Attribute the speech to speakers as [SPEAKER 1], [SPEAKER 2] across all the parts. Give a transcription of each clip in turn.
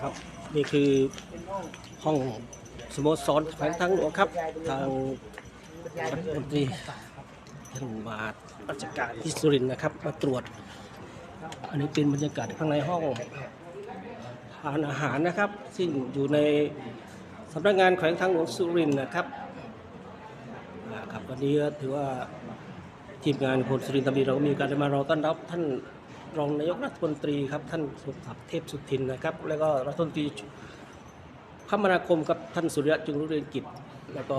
[SPEAKER 1] ครับนี่คือห้องสโมสรแขวงทางหลวงครับ ทางรัฐมนตรีท่านมาราชการที่สุรินทร์นะครับ มาตรวจ อันนี้เป็นบรรยากาศข้างในห้องทานอาหารนะครับ ซึ่งอยู่ในสำนักงานแขวงทางหลวงสุรินทร์นะครับครับวันนี้ถือว่าทีมงานคนสุรินทร์ทำดีเราก็มีการมารอต้อนรับท่าน รองนายกรัฐมนตรีครับท่านสมศักดิ์เทพสุทินนะครับ แล้วก็รัฐมนตรีคมนาคมกับท่านสุริยะจึงรุ่งเรืองกิจ แล้วก็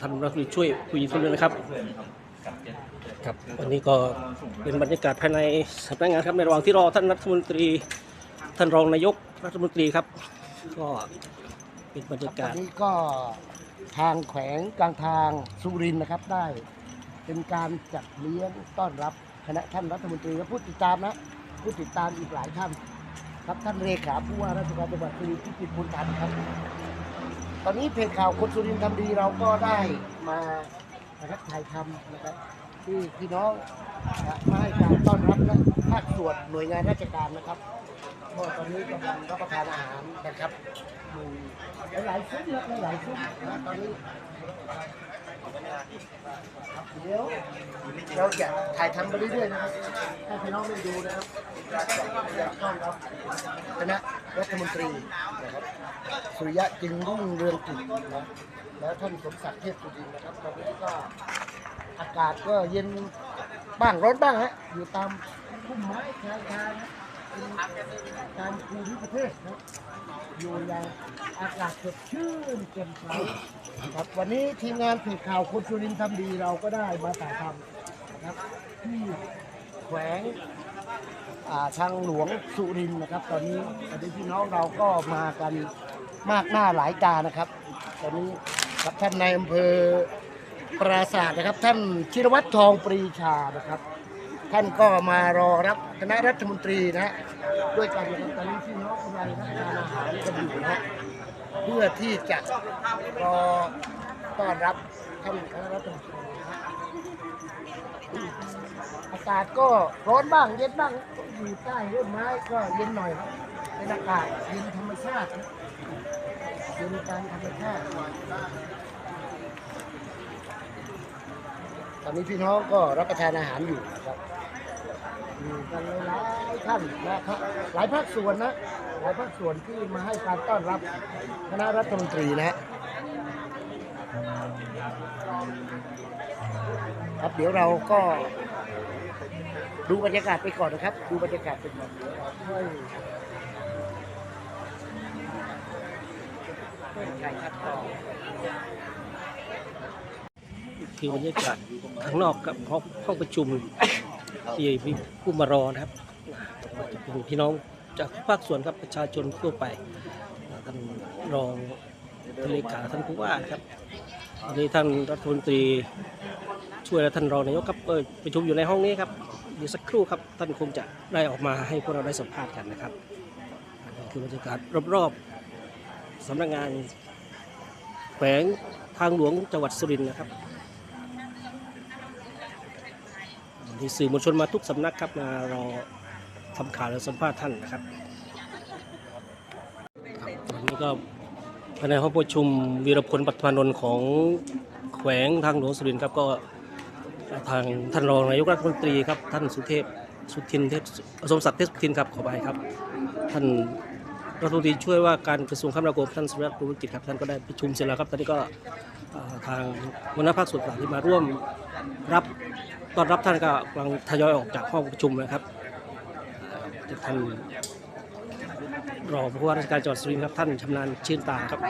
[SPEAKER 1] ท่านรัฐมนตรีช่วยผู้หญิงคนนึงนะครับครับวันนี้ก็เป็นบรรยากาศภายในสำนักงานครับในระหว่างที่รอท่านรัฐมนตรี ท่านรองนายกรัฐมนตรีครับ ก็เป็นบรรยากา
[SPEAKER 2] วั
[SPEAKER 1] ศ
[SPEAKER 2] นนี้ก็ทางแขวงกลางทางสุรินทร์นะครับได้ เป็นการจัดเลี้ยงต้อนรับ คณะท่านรัฐมนตรีและผู้ติดตามนะผู้ติดตามอีกหลายท่านครับท่านเลขาผู้ว่าราชการจังหวัดสุรินทร์พิจิตรบุญธรรมครับ ตอนนี้เพจข่าวคนสุรินทร์ทำดีเราก็ได้มานะครับถ่ายทำนะครับที่พี่น้องมาให้การต้อนรับและภาคส่วนหน่วยงานราชการนะครับก็ตอนนี้กำลังรับประทานอาหารนะครับหลายๆซุ้มนะหลายๆซุ้มนะตอนนี้ เดี๋ยวเราจะถ่ายทำไปเรื่อยๆนะครับให้พี่น้องได้ดูนะครับต้อนรับคณะรัฐมนตรีนะครับสุริยะจึงรุ่งเรืองกิจนะแล้วท่านสมศักดิ์เทพสุดินนะครับตอนนี้ก็อากาศก็เย็นบ้างร้อนบ้างฮะอยู่ตามพุ่มไม้ชายคานะตามภูมิประเทศนะ อยู่อย่างอากาศสดชื่นแจ่มใสครับวันนี้ทีมงานเพจข่าวคนสุรินทร์ทำดีเราก็ได้มาถ่ายทำนะครับที่แขวงอ่าทางหลวงสุรินทร์นะครับ ตอนนี้ตอนนี้พี่น้องเราก็มากันมากหน้าหลายตานะครับ ตอนนี้ครับท่านนายอำเภอปราศาสตร์นะครับ ท่านชิรวัตรทองปรีชานะครับ ท่านก็มารอรับคณะรัฐมนตรีนะฮะด้วยกันนะครับตอนนี้พี่น้องกำลังรับประทานอาหารกันอยู่นะเพื่อที่จะรอต้อนรับท่านคณะรัฐมนตรีนะฮะอากาศก็ร้อนบ้างเย็นบ้างอยู่ใต้ร่มไม้ก็เย็นหน่อยครับเป็นอากาศเย็นธรรมชาติเย็นตามธรรมชาติตอนนี้พี่น้องก็รับประทานอาหารอยู่นะครับ อยู่กันหลายๆท่านนะครับหลายภาคส่วนนะหลายภาคส่วนที่มาให้การต้อนรับคณะรัฐมนตรีนะครับเดี๋ยวเราก็ดูบรรยากาศไปก่อนนะครับ ดูบรรยากาศไปก่อนค่อยคือ
[SPEAKER 1] บรรยากาศข้างนอกกับห้องห้องประชุม ที่มีผู้มารอนะครับพี่น้องจากภาคส่วนครับประชาชนทั่วไปท่านรองท่านเลขาท่านผู้ว่าครับตอนนี้ท่านรัฐมนตรีช่วยและท่านรองนายกครับเอ่อประชุมอยู่ในห้องนี้ครับเดี๋ยวสักครู่ครับท่านคงจะได้ออกมาให้พวกเราได้สัมภาษณ์กันนะครับนนี้คือบรรยากาศรอบๆสำนักงานแขวงทางหลวงจังหวัดสุรินทร์นะครับ มีสื่อมวลชนมาทุกสำนักครับมารอทำข่าวและสัมภาษณ์ท่านนะครับครับวันนี้ก็ภายในห้องประชุมวีรพลปัตมานนท์ของแขวงทางหลวงสุรินทร์ครับก็ทางท่านรองนายกรัฐมนตรีครับท่านสุเทพสุทินเทพสมศักดิ์เทพสุทินครับขอไปครับ ท่านรัฐมนตรีช่วยว่าการกระทรวงคมนาคมท่านสุริยะภูมิกิจครับท่านก็ได้ประชุมเสร็จแล้วครับตอนนี้ก็ทางหัวหน้าภาคส่วนต่างที่มาร่วมรับ ตอนรับท่านก็กำลังทยอยออกจากห้องประชุมนะครับแต่ท่านรองผู้ว่าราชการจังหวัดสุรินทร์ครับท่านชำนาญชื่นตาครับ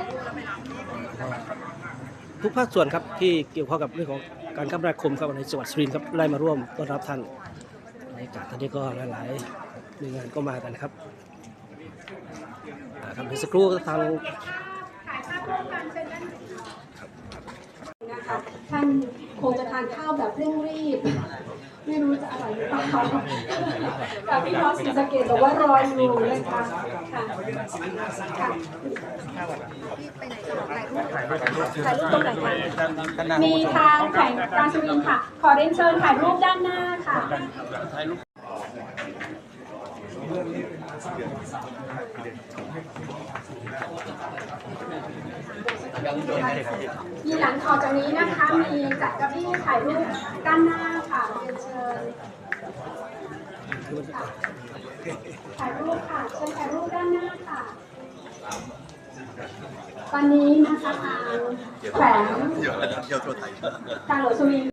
[SPEAKER 1] ทุกภาคส่วนครับที่เกี่ยวข้องกับเรื่องของการคมนาคมครับในจังหวัดสุรินทร์ครับได้มาร่วมต้อนรับท่านบรรยากาศตอนนี้ก็หลายๆหน่วยงานก็มากันครับครับเดี๋ยวสักครู่ทาง
[SPEAKER 3] นะคะท่าน คงจะทานข้าวแบบเร่งรีบ ไม่รู้จะอร่อยหรือเปล่ากับพี่น้องศรีสะเกดบอกว่ารออยู่นะคะค่ะค่ะถ่ายรูปตรงไหนคะมีทางแข่งการสุรินค่ะ ขอเรียนเชิญถ่ายรูปด้านหน้าค่ะ มีหลังต่อจากนี้นะคะ มีจัดก้าอี้ถ่ายรูปด้านหน้าค่ะเรียนเชิญถ่ายรูปค่ะเชิญถ่ายรูปด้านหน้าค่ะตอนนี้นะคะทางแขวง
[SPEAKER 4] เดี๋ยวเดี๋ยวตัวไทย
[SPEAKER 3] การหลวงสุรินทร์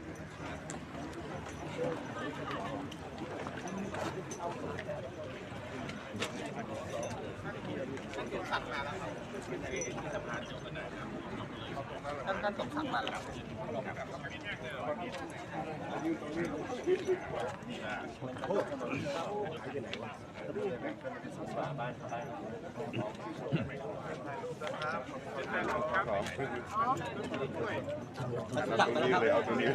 [SPEAKER 4] ท่านท่านสมศักดิ์มาแล้วครับโอ้
[SPEAKER 5] ตัวนี้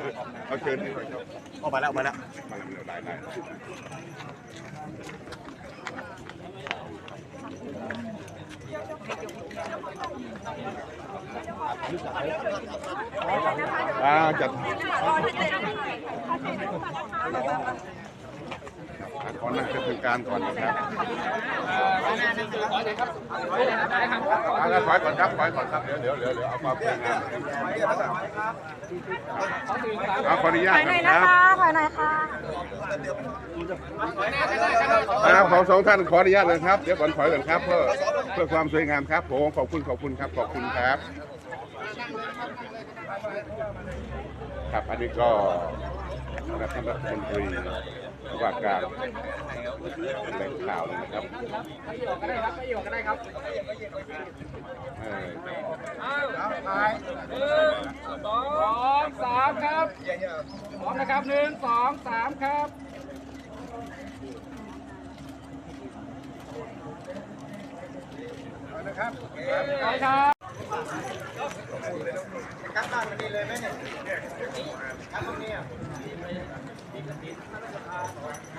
[SPEAKER 5] เอาเชิญนี่หน่อยครับ
[SPEAKER 4] ออกมาแล้วออกมาแล้ว
[SPEAKER 5] มาเร็วๆหลายหลายอ่าจัด ขอนั่งเป็นการก่อนนะครับอ่าถอยก่อนครับถอยก่อนครับ เดี๋ยวเดี๋ยวเดี๋ยวเดี๋ยวเอาความสวยงามเอาขออนุญาต
[SPEAKER 6] ถอยหน่อย
[SPEAKER 5] ค
[SPEAKER 6] นะ
[SPEAKER 5] รับ
[SPEAKER 6] คะถอยหน่อยค่ะ
[SPEAKER 5] อ่าของสองท่านขออนุญาตเลยครับ เดี๋ยวก่อนถอยก่อนครับ เพื่อเพื่อความสวยงามครับผมขอบคุณขอบคุณครับขอบคุณครับครับ อันนี้ก็นะครับท่านรัฐมนตรี ว่าการแหล่งข่าวเลยนะครับประโยชน์ก็ได้ครับประโยชน์ก็ได้ครับเออ
[SPEAKER 7] สองสามครับพร้อมนะครับหนึ่งสองสามครับนะครับไปครับ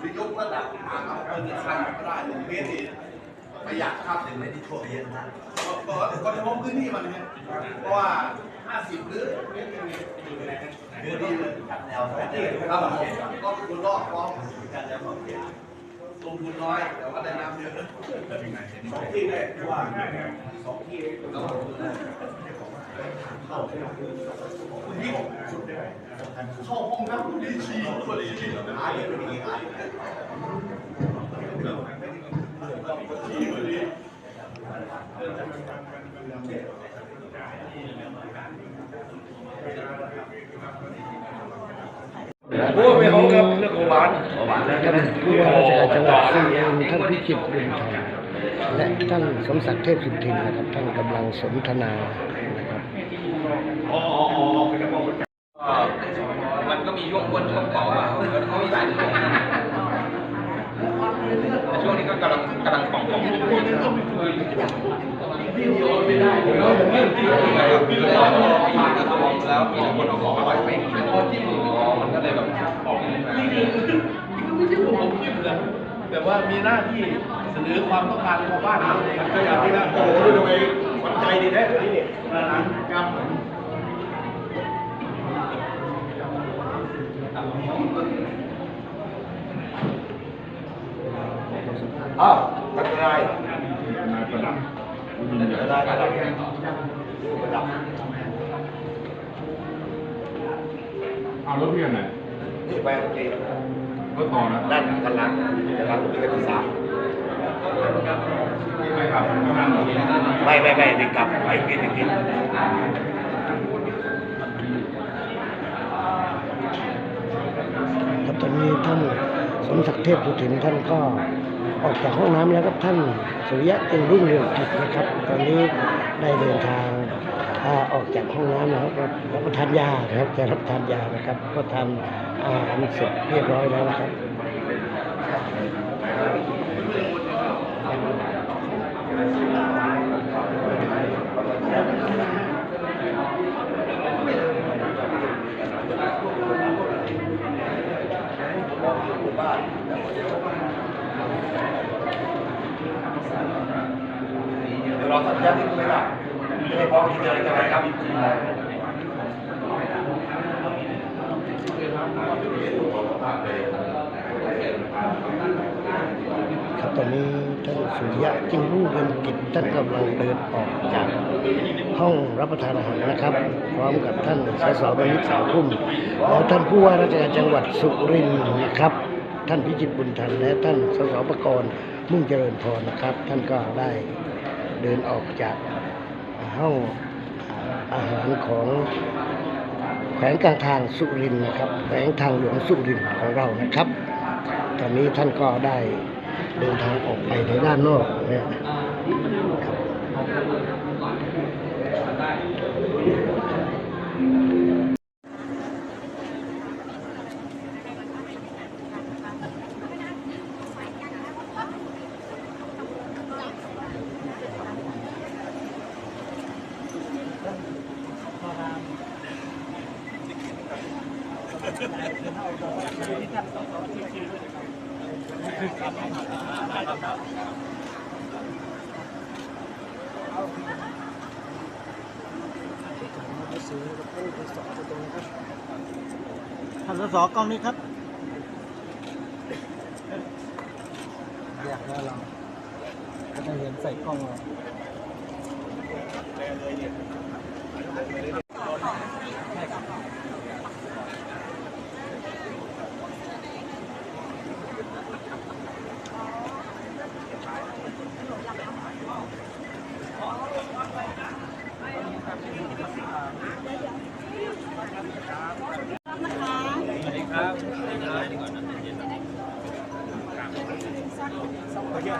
[SPEAKER 8] คื
[SPEAKER 9] อ
[SPEAKER 4] ยกระดับทางเอาเป็นขั้นก็ได้ลงเพศนี่ประหยัดค่าถึงในที่ทั่วเยอะนะก็ก็จะมองพื้นที่มันนะเพราะว่า 50 หรือเดือนดีเลยแนวที่ครับก็คุณรอบพร้อมกันแล้วก็ลงทุนน้อยแต่ว่าได้น้ำเยอะสองที่เลยว่าสองที่ก็ล งทุน
[SPEAKER 10] เข้าห้องน้ำดีชีตัวดีชีหายไปไหนชีตัวนี้
[SPEAKER 2] ท่านผู้ว่าราชการจังหวัดสุรินทร์ท่านพิจิตรบุญธรรมและท่านสมศักดิ์เทพสุทินนะครับท่านกำลังสนทนานะครับ
[SPEAKER 4] มันก็มีช่วงบนช่วงต่อมาแล้วก็มีหลายช่วงแต่ช่วงนี้ กำลังกำลังป่องป่องแล้วมีแต่คนเอาของอร่อยไปกินมันก็เลยแบบป่องขึ้นมา
[SPEAKER 10] ไม่ใช่ผมผมคิดนะแต่ว่ามีหน้าที่เสนอความต้องการของชาวบ้านก็อย่างที่นั่นโอ้โหดูทำไมวัดใจดีแท้เลยนี่ร้านครับ อ้าวไม่เป็นไรประดับประดับประดับประดับ
[SPEAKER 5] เอารถเพียงไหน
[SPEAKER 10] นี่ไปโอเค
[SPEAKER 5] รถต่อนะ
[SPEAKER 10] ด้านกันหลังกันหลังเป็นกันที่สาม
[SPEAKER 5] ไม่ครับกำลัง
[SPEAKER 10] ไม่ไม่ไม่เด็กลับไปกินกิน
[SPEAKER 2] ครับตอนนี้ท่านสมศักดิ์เทพสุทินท่านก็ ออกจากห้องน้ำแล้วครับท่านสุริยะจึงรุ่งเรืองกิจนะครับ ตอนนี้ได้เดินทางอ่าออกจากห้องน้ำแล้วก็รับประทานยานะครับจะรับทานยานะครับ ก็ทานอาหารเสร็จเรียบร้อยแล้วนะครับ
[SPEAKER 10] เราสัญญาณนิดนึงนะไม่ได้พร้อมที่จะอะไรกันครับ
[SPEAKER 2] ครับตอนนี้ท่านสุริยะจึงรุ่งเรื่องกิจท่านกำลังเดินออกจากห้องรับประทานอาหารนะครับ พร้อมกับท่านสสบริษสาวพุ่มแล้วท่านผู้ว่าราชการจังหวัดสุรินทร์นะครับ ท่านพิจิตรบุญทันและท่านสสประกรณ์มุ่งเจริญพรนะครับ ท่านก็ได้ เดินออกจากห้องอาหารของแขวงกลางทางสุรินทร์นะครับแขวงทางหลวงสุรินทร์ของเรานะครับ ตอนนี้ท่านก็ได้เดินทางออกไปในด้านนอก ท่านสสกล้องนี้ครับอยากแล้วเราก็จะเห็นใส่กล้องเรา
[SPEAKER 4] อ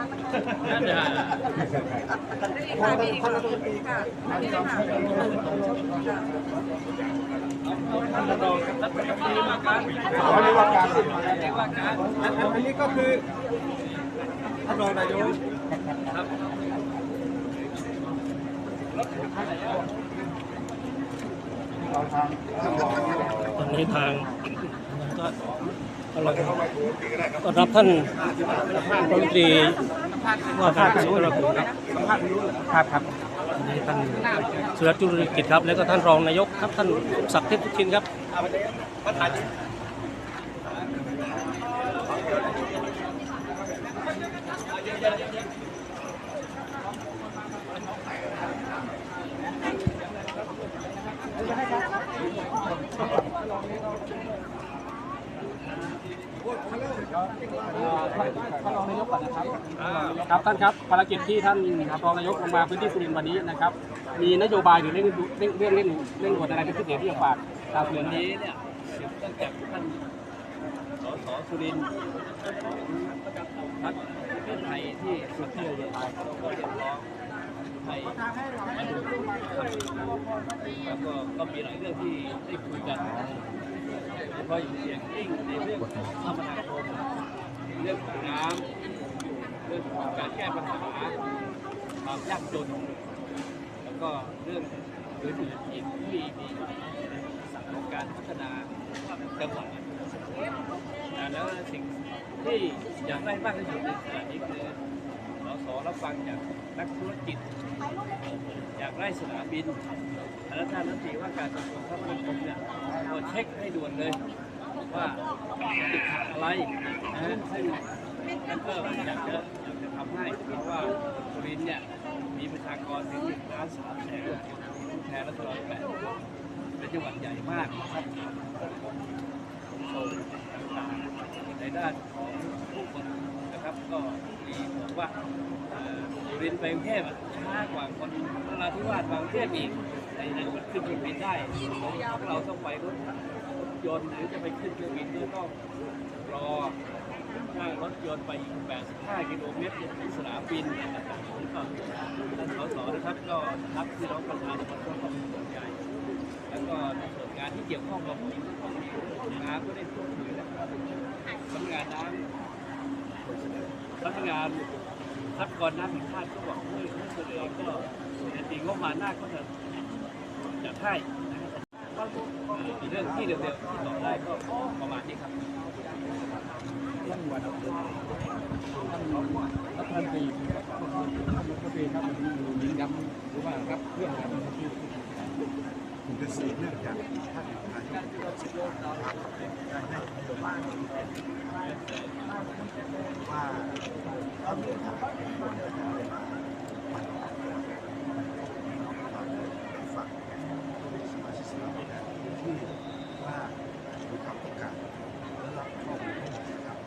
[SPEAKER 4] ันนี้ก็คือท่านรองนายก
[SPEAKER 1] ตอนนี้ทางก็กำลัง ต้อนรับท่านรัฐมนตรีว่าการกระทรวงกลาโหมครับ
[SPEAKER 4] ครับครับ
[SPEAKER 1] ท่านสุรจุลกิจครับ แล้วก็ท่านรองนายกครับท่านศักดิ์เทพพุทินครับ
[SPEAKER 11] ท่านรองนายกก่อนนะครับครับท่านครับภารกิจที่ท่านรองนายกลงมาพื้นที่สุรินทร์วันนี้นะครับ มีนโยบายหรือเร่งเร่งเร่งเร่งเร่งด่วนอะไรเป็นพิเศษที่จะฝากชาวเรือนนี้
[SPEAKER 7] เนี่ยเนื่องจากท่านสสสุรินทร์พรรคเพื่อไทยที่สุดที่เราจะตายเราก็เรียกร้องให้มาดูแล้วก็ก็มีหลายเรื่องที่ได้คุยกันโดยเฉพาะอย่างยิ่งในเรื่องของคมนาคม เรื่องของน้ำเรื่องของการแก้ปัญหาความยากจน แล้วก็เรื่องอื่นๆอีกที่มีของการพัฒนาจังหวัดแล้วสิ่งที่อยากได้มากที่สุดในขณะนี้คือสสรับฟังจากนักธุรกิจ อยากได้สนามบินแล้วท่านรัฐมนตรีว่าการกระทรวงคมนาคมเนี่ยเราเช็คให้ด่วนเลย ว่าติดขัดอะไรนะฮะซึ่งนั่นก็อยากจะอยากจะทำให้เพราะว่าสุรินทร์เนี่ยมีประชากรถึงหนึ่งล้านสามแสนผู้แทนรัศดรแปดเป็นจังหวัดใหญ่มากนะครับโซต่างๆในด้านของผู้คนนะครับ ก็มีบอกว่าสุรินทร์ไปกรุงเทพช้ากว่าคนนราธิวาสบางเทพอีกในในวันขึ้นเครื่องบินได้เราต้องไปรถ ยนต์หรือจะไปขึ้นเครื่องบินก็ต้องรอนั่งรถยนต์ไปอีก85กิโลเมตรจะถึงสนามบินนะครับก็ท่านสสนะครับก็รับที่น้องประชาชนก็ต้องสนใจแล้วก็ในส่วนงานที่เกี่ยวข้องกับน้ำก็ได้พูดคุยนะครับสำนักงานน้ำสำนักงานทรัพยากรน้ำแห่งชาติก็บอกเฮ้ยถ้าส่วนเอก็จริงงบมาหน้าก็จะจะให้ มีเรื่องที่เร็วๆที่ตอบได้ก็ประมาณนี้ครับ
[SPEAKER 11] รัฐมนตรีท่านรัฐมนตรีครับวันนี้มีย้ำหรือว่ารับเรื่องการที่
[SPEAKER 12] คือสืบเนื่องจากท่านนายกได้ให้นโยบายว่าต้องเดินทางควรเดินทางมาฝั่งสมาชิกสภาผู้แทนที่ว่ามีความต้องการและรับข้อมูลให้นะครับ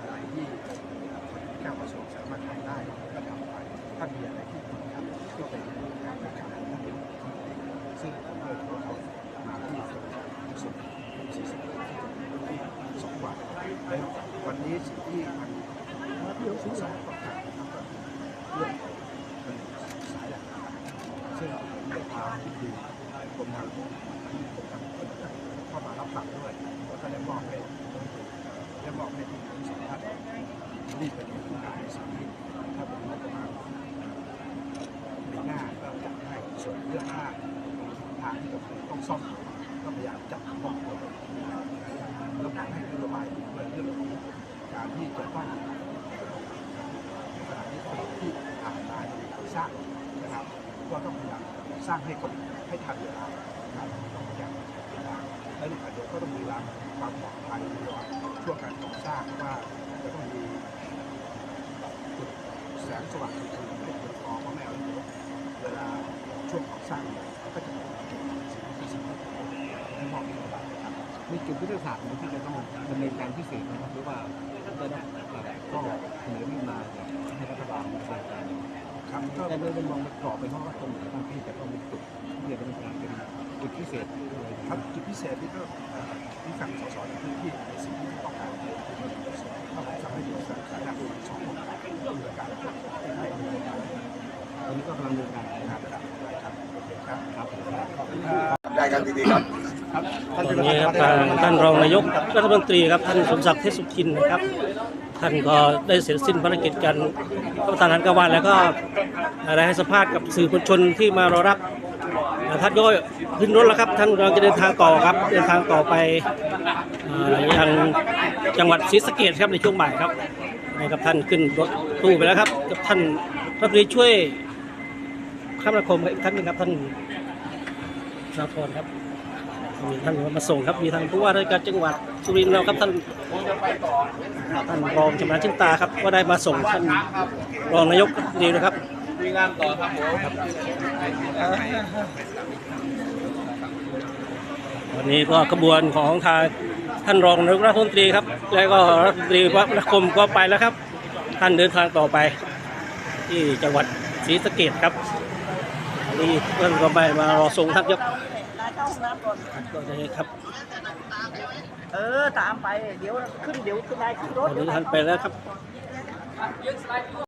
[SPEAKER 12] อะไรที่คนแก้วประสงค์สามารถทำได้ก็ทำไปถ้ามีอะไรที่ควรทำก็เป็นการประกาศท่านเป็น ซึ่งผมเลยขอเขามาที่สำนักงานสุดสี่สิบที่สองวันและวันนี้สิ่งที่มันเรื่องสงสัยต้องการนะครับก็คือเรื่องของเป็นสายหลักซึ่งได้ พาที่ดีกรมทางหลวงกรมทางเข้ามารับฟังด้วยแล้วก็ได้มอบให้ได้มอบให้ที่ทั้งสองท่านรีบไปดูงานในสิ่งที่ถ้าเป็นงบมาณปีหน้าก็จะให้ส่วนเรื่องหน้าทางที่ต้องซ่อมก็พยายามจัดห้องตัวแล้วก็ให้นโยบายด้วยเรื่องของการที่จะต้องขณะนี้ที่ผ่านมาสร้างนะครับก็ต้องพยายามสร้างให้คน ให้ทันเวลานะครับต้องพยายามเวลาและในขณะเดียวก็ต้องมีความความปลอดภัยระหว่างช่วงการก่อสร้างว่าจะต้องมีจุดแสงสว่างจริงๆให้เพียงพอเพราะไม่เอาเวเวลาช่วงก่อสร้างก็จะมีสิ่งที่สิ่งที่ให้มองเห็นครับ
[SPEAKER 11] มีจุดยุทธศาสตร์ไหนที่จะต้องดำเนินการพิเศษนะครับหรือว่าก็เสนอขึ้นมาให้รัฐบาลดำเนินการ
[SPEAKER 12] ครับ
[SPEAKER 11] แต่โดยมองกรอบไปเพราะว่าตรงไหนบางที่จะต้องมีจุดที่จะเนินการเป็นจุดพิเศษ
[SPEAKER 12] ครับจุดพิเศษที่ก็ที่ฝั่งสสในพื้นที่ในสิ่งที่ต้องการก็ทำให้ดูสถานการณ์สองคนมีการให้ให้มีการ
[SPEAKER 11] ตอนนี้ก็กำลังดำเนินการ
[SPEAKER 12] ครับครับครับครับ
[SPEAKER 13] ได้ครับดีๆครับ
[SPEAKER 1] ตอนนี้ครับท่านรองนายกรัฐมนตรีครับท่านสมศักดิ์เทพสุทินนะครับ ท่านก็ได้เสร็จสิ้นภารกิจการรับประทานอารกลางวันแล้วก็อะได้ให้สัมภาษณ์กับสื่อมวลชนที่มารอรับท่านก็ขึ้นรถแล้วครับ ท่านกำลังจะเดินทางต่อครับเดินทางต่อไปอยังจังหวัดศรีสะเกษครับในช่วงบ่ายครับนะครับท่านขึ้นรถตู้ไปแล้วครับกับท่านรัฐมนตรีช่วยคมนาคมอีกท่านหนึงครับท่านสาธรครับ มีท่านมาส่งครับมีท่านผู้ว่าราชการจังหวัดสุรินทร์เราครับท่านท่านรองชำนาญชินตาครับก็ได้มาส่งท่านรองนายกดีนะครับ
[SPEAKER 14] มีงานต่อครับผม
[SPEAKER 1] วันนี้ก็ขบวนของทางท่านรองนายกรัฐมนตรีครับ แล้วก็รัฐมนตรีวัฒนคมก็ไปแล้วครับ ท่านเดินทางต่อไป ที่จังหวัดศรีสะเกดครับนี่เพื่อนก็ไปมารอส่งท่าน ยกก็เลยครับ
[SPEAKER 15] เออ ตามไป เดี๋ยวขึ้น เดี๋ยวขึ้นได้ขึ้นร
[SPEAKER 1] ต
[SPEAKER 15] ถ
[SPEAKER 1] อนนี้ท่านไปแล้วครับ
[SPEAKER 16] ยืนสไลด์